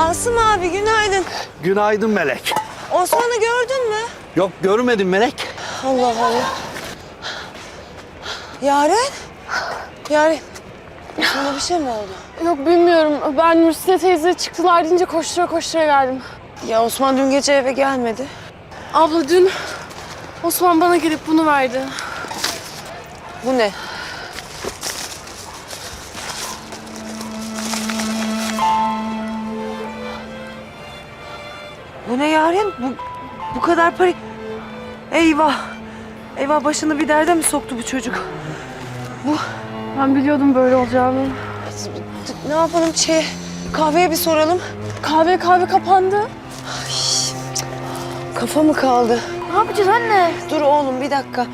Asım abi günaydın. Günaydın Melek. Osman'ı gördün mü? Yok görmedim Melek. Allah Allah. Yaren? Yaren. Sana bir şey mi oldu? Yok bilmiyorum. Ben Mürsine teyze çıktılar deyince koştura koştura geldim. Ya Osman dün gece eve gelmedi. Abla dün Osman bana gelip bunu verdi. Bu ne? Bu ne Yaren? Bu, bu kadar para... Eyvah. Eyvah başını bir derde mi soktu bu çocuk? Ben biliyordum böyle olacağını. Ne yapalım şey kahveye bir soralım. Kahve kahve kapandı. Kafa mı kaldı? Ne yapacağız anne? Dur oğlum bir dakika.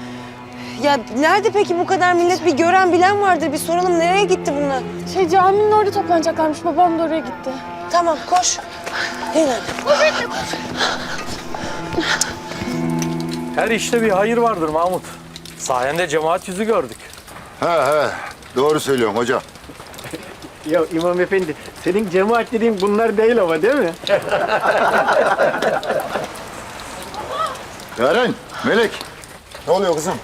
Ya nerede peki bu kadar millet? Bir gören bilen vardır. Bir soralım nereye gitti bunlar? Şey caminin orada toplanacaklarmış. Babam da oraya gitti. Tamam koş. Gel anne. Her işte bir hayır vardır Mahmut. Sayende cemaat yüzü gördük. He he. Doğru söylüyorsun hocam. Ya İmam Efendi senin cemaat dediğin bunlar değil ama değil mi? Yaren, Melek. Ne oluyor kızım?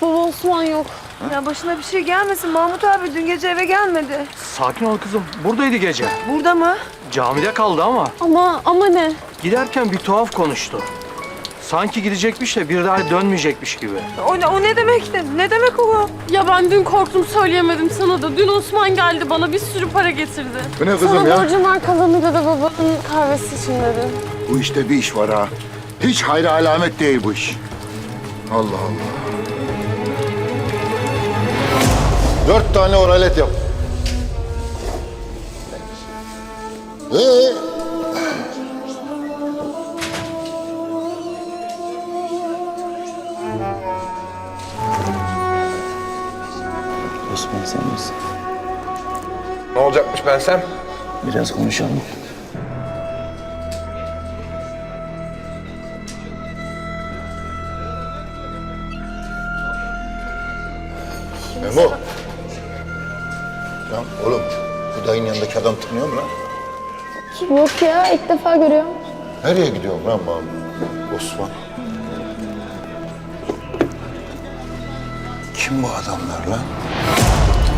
Baba Osman yok. Ya başına bir şey gelmesin. Mahmut abi dün gece eve gelmedi. Sakin ol kızım. Buradaydı gece. Burada mı? Camide kaldı ama Ama ama ne? giderken bir tuhaf konuştu. Sanki gidecekmiş de bir daha dönmeyecekmiş gibi. O ne, o ne demek de? Ne demek o? Ya ben dün korktum söyleyemedim sana da. Dün Osman geldi bana bir sürü para getirdi. Bu ne Sana kızım ya? borcum var kalanıyla da babanın kahvesi için dedi. Bu işte bir iş var ha. Hiç hayra alamet değil bu iş. Allah Allah. Dört tane oralet yap. Ee? Osman sen misin? Ne olacakmış bensem? Biraz konuşalım. Memo. Lan oğlum, bu dayının yanındaki adam tanıyor mu lan? Yok ya ilk defa görüyorum. Nereye gidiyorsun lan Mahmut? Osman. Kim bu adamlar lan?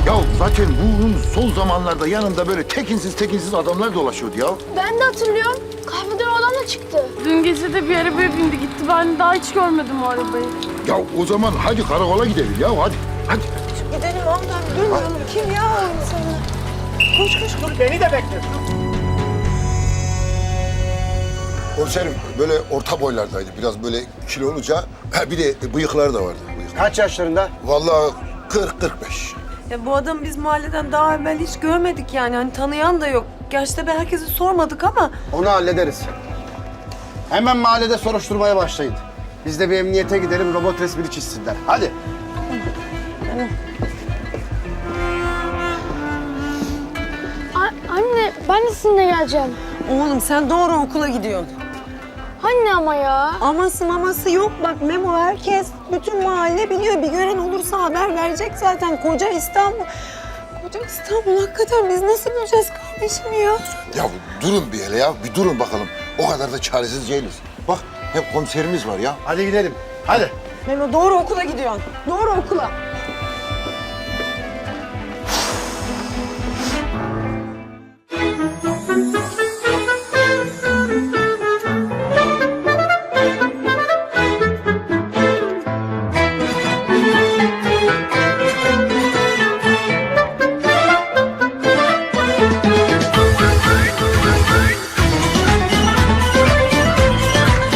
Ya zaten bunun son zamanlarda yanında böyle tekinsiz tekinsiz adamlar dolaşıyordu ya. Ben de hatırlıyorum. Kahveden o adam da çıktı. Dün gece de bir arabaya bindi gitti. Ben daha hiç görmedim o arabayı. Ya o zaman hadi karakola gidelim ya hadi. Hadi. Gidelim ondan. Durmayalım. Kim ya? Koş koş koş. Komiserim böyle orta boylardaydı. Biraz böyle kiloluca. Ha, bir de bıyıklar da vardı. Bıyık. Kaç yaşlarında? Vallahi 40-45. Ya bu adamı biz mahalleden daha evvel hiç görmedik yani. Hani tanıyan da yok. Gerçi de herkese sormadık ama Onu hallederiz. Hemen mahallede soruşturmaya başlayın. Biz de bir emniyete gidelim, robot resmini çizsinler. Hadi. anne ben de sizinle geleceğim. oğlum sen doğru okula gidiyorsun. Anne ama ya. Aması maması yok bak Memo herkes bütün mahalle biliyor. Bir gören olursa haber verecek zaten koca İstanbul. Koca İstanbul hakikaten biz nasıl bulacağız kardeşim ya? Ya durun bir hele ya. Bir durun bakalım. O kadar da çaresiz değiliz. Bak hep komiserimiz var ya. Hadi gidelim. Hadi. Memo doğru okula gidiyorsun. Doğru okula.